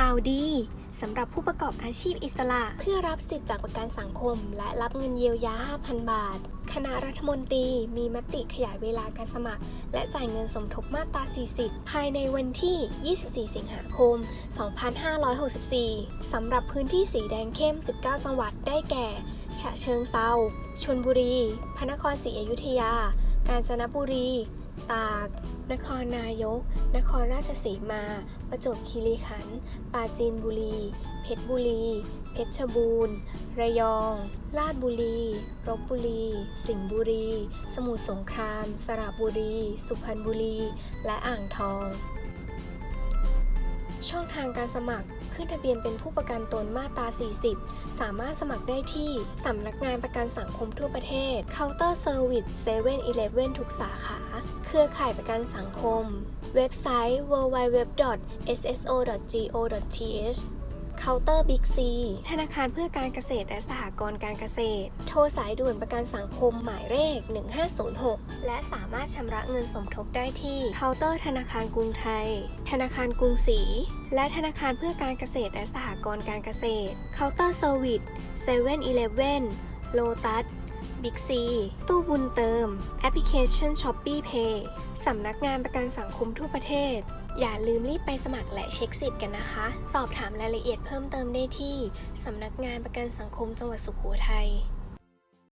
ข่าวดีสำหรับผู้ประกอบอาชีพอิสระ เพื่อรับสิทธิ์จากประกันสังคม และรับเงินเยียวยา 5,000 บาท คณะรัฐมนตรีมีมติขยายเวลาการสมัคร และจ่ายเงินสมทบมาตรา 40 ภายในวันที่ 24 สิงหาคม 2564 สำหรับพื้นที่สีแดงเข้ม 19 จังหวัดได้แก่ ฉะเชิงเซาชลบุรี พระนครศรีอยุธยา กาญจนบุรี ตาก นครนายก นครราชสีมา ประจวบคีรีขันธ์ ปราจีนบุรี เพชรบุรี เพชรบูรณ์ ระยองลาดบุรีลบบุรี สิงห์บุรี สมุทรสงคราม สระบุรี สุพรรณบุรี และอ่างทอง ช่องทางการสมัคร ขึ้นทะเบียนเป็นผู้ประกันตนมาตรา 40 สามารถสมัครได้ที่ สำนักงานประกันสังคมทั่วประเทศ เคาน์เตอร์เซอร์วิส7 e เ e ่ e อทุกสาขา เครือข่ายประกันสังคม เว็บไซต์ www.sso.go.th เคาน์เตอร์บิ๊กซี ธนาคารเพื่อการเกษตรและสหกรณ์การเกษตร โทรสายด่วนประกันสังคมหมายเลข 1506 และสามารถชำระเงินสมทบได้ที่เคาน์เตอร์ธนาคารกรุงไทย ธนาคารกรุงศรี และธนาคารเพื่อการเกษตรและสหกรณ์การเกษตร เคาน์เตอร์เซอร์วิส7 e เ e ่ e อโลตัส บิ๊กซี ตู้บุญเติม แอปพลิเคชัน s h อ p e e Pay สำนักงานประกันสังคมทั่วประเทศ อย่าลืมรีบไปสมัครและเช็คสิทธิ์กันนะคะ สอบถามรายละเอียดเพิ่มเติมได้ที่ สำนักงานประกันสังคมจังหวัดสุโขทัย